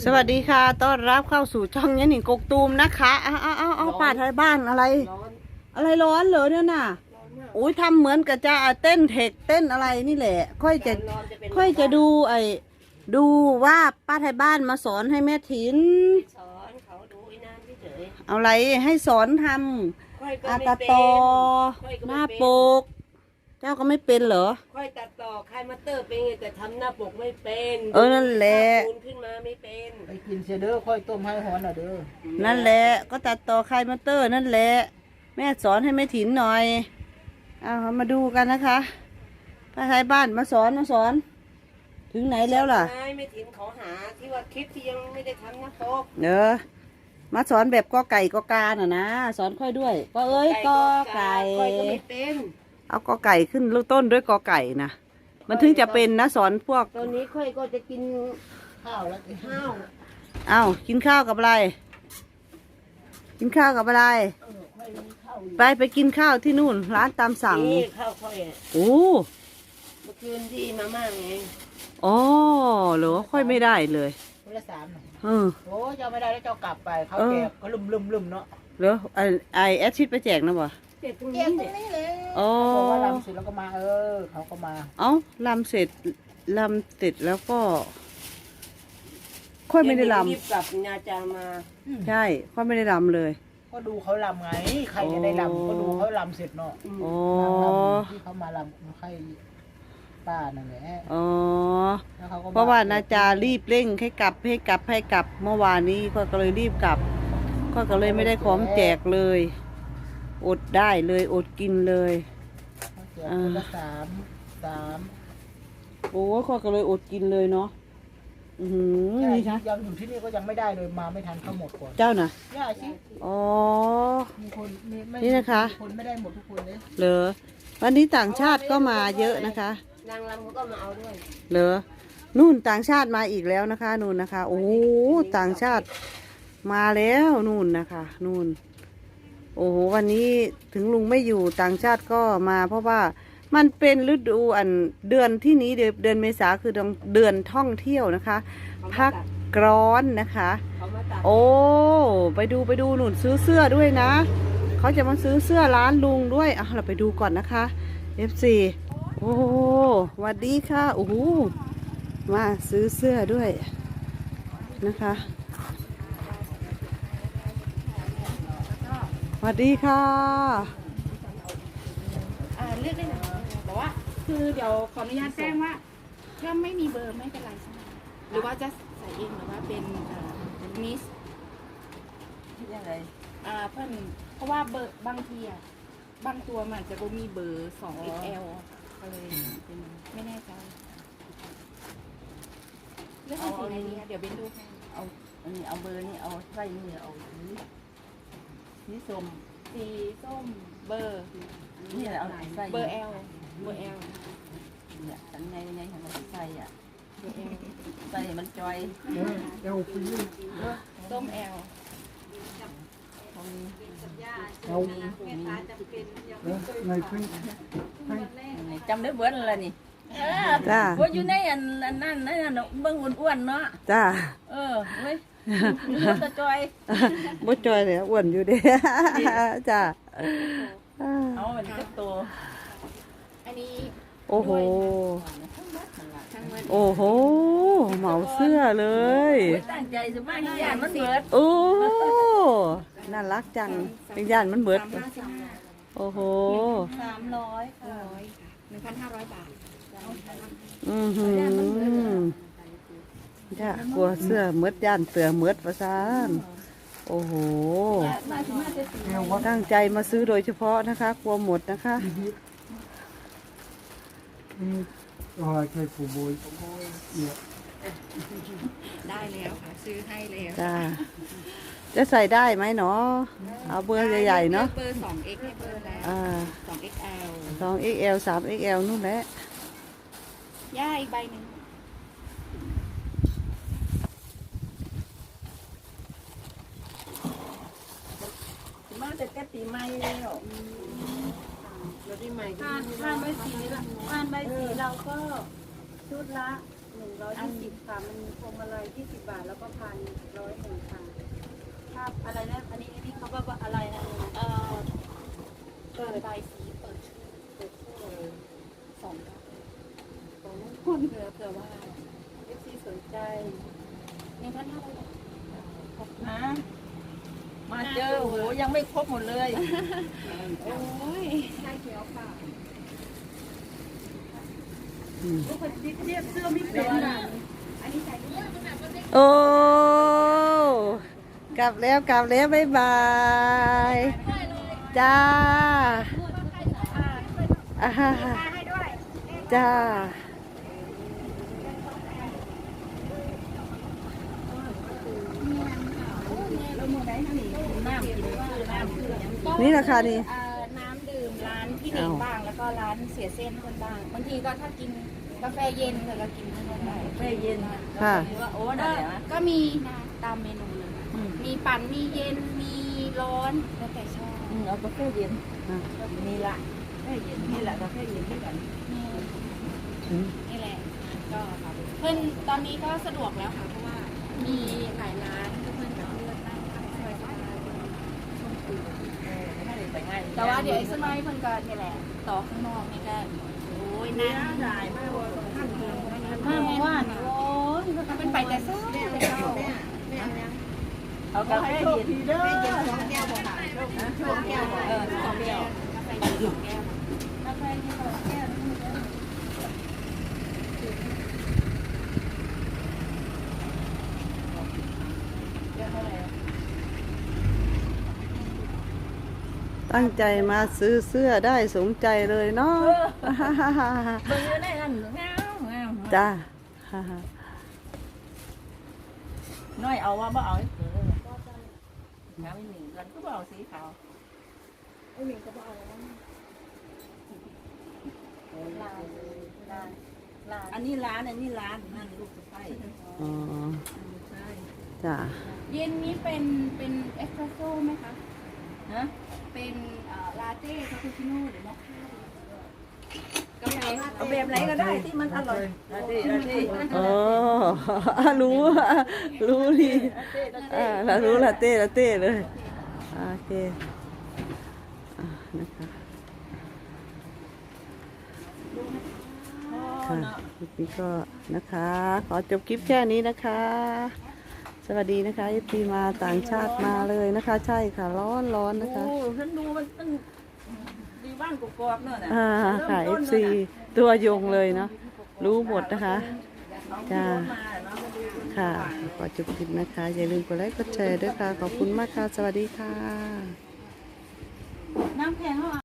สวัสดีค่ะ ต้อนรับเข้าสู่ช่องยันหนิงกกตูมนะคะเอาเอาเอาเอาป่าท้ายบ้านอะไรร้อนอะไรร้อนเหรอเนี่ยน่ะร้อนมากอุ้ยทำเหมือนกับจะเต้นเทคเต้นอะไรนี่แหละ ค่อยจะร้อนจะเป็นค่อยจะดูไอ้ดูว่าป้าไทยบ้านมาสอนให้แม่ถินสอนเขาดูไอ้นั่นเฉยเอาอะไรให้สอนทๆค่อยำก็อาไม่ตาเป็นตอค่อยก็หไม่น้าเป็นปก เจ้าก็ไม่เป็นเหรอ ค่อยตัดต่อใครมาเตอร์เป็นไงแต่ทำหน้าปกไม่เป็นเออนั่นแหละปูนขึ้นมาไม่เป็นไปกินเสยเด้อค่อยต้มให้หอนอะเด้อนั่นแหละ ก็ตัดต่อใครมาเตอร์นั่นแหละ แม่สอนให้แม่ถินหน่อยเอามาดูกันนะคะป้าไทยบ้านมาสอนมาสอน ถึงไหนแล้วล่ะ ไม่ไม่ถินขอหาที่ว่าคลิปที่ยังไม่ได้ทำหน้าปกเนอะมาสอนแบบกอไก่กอกาน่ะนะ สอนค่อยด้วย ก็เอ้ยกอไก่ ค่อยก็ไม่เป็น เอากอไก่ขึ้นต้นด้วยกอไก่นะมันถึงจะเป็นนะสอนพวกตอนนี้ค่อยก็จะกินข้าวแล้วสิข้าวเอ้ากินข้าวกับอะไร กินข้าวกับอะไร เออค่อยมีข้าวอยู่ไปไปกินข้าวที่นู่น ร้านตามสั่งนี่ข้าวค่อยอะโอ้เมื่อคืนที่มาม่าไงอ๋อเหรอค่อยไม่ได้เลยคนละสามหน่อยเออ โอ้เจ้าไม่ได้แล้วเจ้ากลับไปเขาเออแจกก็ลุ่มลุ่มลุ่มเนาะเหรอไอไอแอดชิดไปแจกนะบ่เจ็บตรงแจนี้กตรเนี่ยงนี้เลย อ๋อบอกว่าลำเสร็จแล้วก็มา เออ เขาก็มาเอ้าลำเสร็จลำเสร็จแล้วก็ ค่อยไม่ได้ลรีบกลับนาจามาำใช่ค่อยไม่ได้ลำเลย ก็ดูเขาลำไง ใครจะได้ลำก็ดูเขาลำเสร็จเนาะอ๋อลำที่เขามาลำใครป้านั่นแหละอ๋อ แล้วเขาก็มเพราะว่านาจารีบเร่งให้กลับให้กลับให้กลับเมื่อวานนี้ก็ก็เลยรีบกลับ ก็ก็เลยไม่ได้ของแจกเลย อดได้เลยอดกินเลยเขาแจกคนละสามสามโอ้ก็ก็เลยอดกินเลยเนาะอือหือใช่นี่คะยังอยู่ที่นี่ก็ยังไม่ได้เลยมาไม่ทันเขาหมดก่อนเจ้าน่ะย่าชิอ๋อ มีคนมีไม่นี่นะคะ มีคนไม่ได้หมดทุกคนเลยเหรอวันนี้ต่างชาติก็มาเยอะนะคะ นางรำเขาก็มาเอาด้วยเหรอนู่นต่างชาติมาอีกแล้วนะคะ นู่นนะคะ โอ้โหต่างชาติมาแล้วนู่นนะคะ นู่น โอ้โหวันนี้ถึงลุงไม่อยู่ต่างชาติก็มา เพราะว่ามันเป็นฤดูอันเดือนที่นี้เดือนเดือนเมษาคือเดือนท่องเที่ยวนะคะเขามาพักตัดร้อนนะคะเขามาตัดโอ้ไปดูไปดูหนุนซื้อเสื้อด้วยนะเขาจะมาซื้อเสื้อร้านลุงด้วยอะเราไปดูก่อนนะคะ FC โอ้สวัสดีค่ะโอ้โหมาซื้อเสื้อด้วยนะคะส วัสดีค่ะ อ่าเลือกได้ไหนแต่ว่า คือเดี๋ยวขออนุญาตแจ้งว่าถ้าไม่มีเบอร์ไม่เป็นไรใช่ไหมหรือว่าจะใส่เองหรือว่าเป็นมิสยังไงอ่าเพิ่นเพราะว่าเบอร์บางทีอะบางตัวมันจะบ่มีเบอร์สอง XL อะค่ะก็เลยเป็นไม่แน่ใจเลือกเป็นสีไหนดีคะเดี๋ยวเบนดูให้เอาอันนี้เอาเบอร์นี่เอาใส่นี่เอาสี สีส้มสีส้มเบอร์ นี่แหละเอาใส่เบอร์ L เบอร์ L เนี่ยอันไงไงของเราใส่อะเบอร์ L ใส่มันจอยเอวปีส้ม L เขามีเอวมีมีในขึ้นนี่จำได้เบิร์ดอะไรนี่เออจ้าว่าอยู่ในอันอันนั่นนั่นน่ะเบิ่งอ้วนๆเนาะจ้าเออเว้ย มันจะจอยบ่จอยเลยอ้วนอยู่เด้จ้าเอามันจะโตอันนี้โอ้โหทั้งหมดโอ้โห เหมาเสื้อเลยตั้งใจจะมาที่ยานมันเบิด โอ้ น่ารักจังเป็นย่านมันเบิดสามห้าสิบห้าโอ้โหสามร้อยร้อยหนึ่งพันห้าร้อยบาทอือหือ ย่ากลัวเสื้อมืดย่านเสือมืดประสานโอ้โห ตั้งใจมาซื้อโดยเฉพาะนะคะ กลัวหมดนะคะอ๋อใช่ผู้บอยเนี่ยได้แล้วค่ะ ซื้อให้แล้วจ้าจะใส่ได้ไหมเนาะเอาเบอร์ใหญ่ๆเนาะเบอร์สอง X ให้เบอร์แล้วอ่าสอง XL สอง XL สาม XL นู่นแหละย่าอีกใบหนึ่ง แต่แกปีใหม่แล้วเราที่ใหม่ก็ทานทานใบสีละทานใบสีเราก็ชุดละหนึ่งร้อยยี่สิบค่ะมันมีพวงมาลัยยี่สิบบาทแล้วก็พันร้อยหนึ่งค่ะภาพอะไรนะอันนี้อันนี้เขาว่าอะไรนะเอ่อเปิดใบสีเปิดชื่อเปิดชื่อสองกับสองคนเผื่อเผื่อว่าเอฟซีสนใจหนึ่งพันห้าร้อยบาทนะมา เจอโหยังไม่ครบหมดเลย โอ้ยใช่เขียวค่ะอืมลูกคนเรียบเสื้อไม่เป็นอะอันนี้ใส่ด้วยโอ้กลับแล้วกลับแล้วบ๊ายบายจ้าอ่าฮะจ้า น้ำกินน้ำกิ นยังก็นี่ราคานี่ เอ่อน้ำดื่มร้านพี่เน่งอ้าว บ้าง แล้วก็ร้านเสียเส้นคนบ้าง บางทีก็ถ้ากินกาแฟเย็นเราก็กินที่นั่นได้แม่เย็นค่ะว่าโอ้ก็นั่นแหละก็มีนะตามเมนูเลยมีปั่น มีเย็น มีร้อน แล้วแต่ชอบอืมเอากาแฟเย็นอะนี่ละกาแฟเย็นนี่แหละกาแฟเย็นที่กันนี่อืมนี่แหละ ก็เพื่อนตอนนี้ก็สะดวกแล้วค่ะ เพราะว่ามีหลายร้าน แต่ว่าเดี๋ยวอีกสักหน่อยเพิ่นก็นี่แหละต่อข้างนอกนี่ก็โอ้ยนั่งหลายมากเลยมาเมื่อวานโอ้ยมันเป็นไปแต่ซ้อมเลยเจ้าเอากาแฟเย็นเด้อสองแก้วบ่ค่ะสองแก้วบ่เออสองแก้ว กาแฟเย็นสองแก้ว กาแฟที่สองแก้วนี่เด้อ ตั้งใจมาซื้อเสื้อได้สมใจเลยเนาะเบิ่งอยู่ในนั้นงามงามจ้าน้อยเอาว่าบ่เอาเออน้ำอีหนึ่งกันก็บ่เอาสีขาวไอ้หนึ่งก็บอกแล้วลายลายลายอันนี้ร้านอันนี้ร้านนั่นลูกสะใภ้อ๋อใช่จ้าเย็นนี้เป็นเป็นเอสเปรสโซ่ไหมคะ ฮะเป็นเอ่อลาเต้คาปูชิโน่หรือมอคค่าดีกาแฟเอาแบบไหนก็ได้ที่มันอร่อยลาเต้ลาเต้อ๋อรู้รู้ดีลาเต้ลาเต้อ่าเรารู้ลาเต้ลาเต้เลยโอเคอ่านะคะอ๋อค่ะเนาะคลิปนี้ก็นะคะ ขอจบคลิปแค่นี้นะคะ สวัสดีนะคะเอฟซีมาต่างชาติมาเลยนะคะ ใช่ค่ะ ร้อนร้อนนะคะ โอ้ฉันดูมันตึ้งดีบ้านกกอกเนอะนะอ่าค่ะเอฟซีตัวยงเลยเนาะรู้หมดนะคะจ้าค่ะขอจบคลิปนะคะ อย่าลืมกดไลค์กดแชร์ด้วยค่ะ ขอบคุณมากค่ะ สวัสดีค่ะ น้ำแข็งเหรอ